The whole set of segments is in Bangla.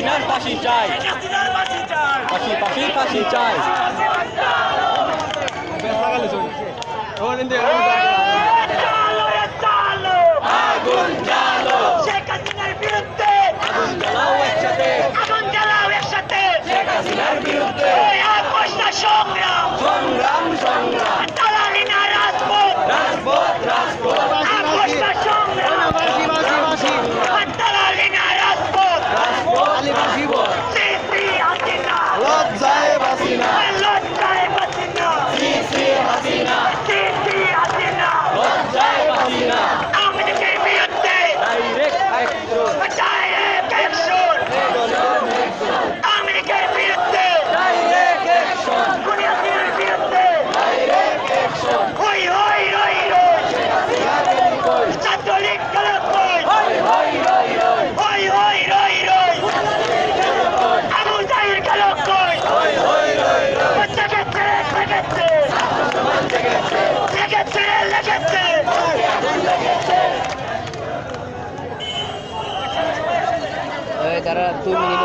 হাসিনার ফাঁসি চাই ফাঁসি ফাঁসি ফাঁসি চাই আগুন জ্বালো। শেখ হাসিনার বিরুদ্ধে। আগুন জ্বালাও একসাথে। আগুন জ্বালাও একসাথে। শেখ হাসিনার বিরুদ্ধে। সংগ্রাম। তারা দুই মিনিট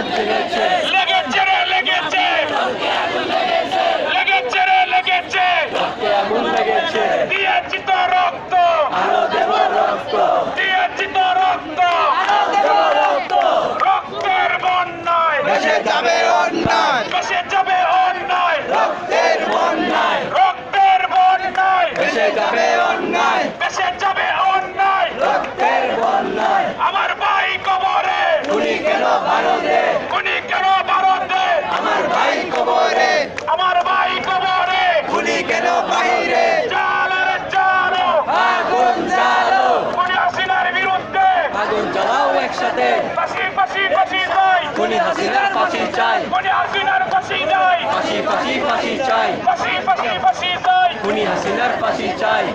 বাদ গেছে কেন বাহিরে চালো রে চালো। আগুন চালো খুনি হাসিনার বিরুদ্ধে। আগুন চালাও একসাথে। পাশি পাশি পাশি ভাই খুনি হাসিনার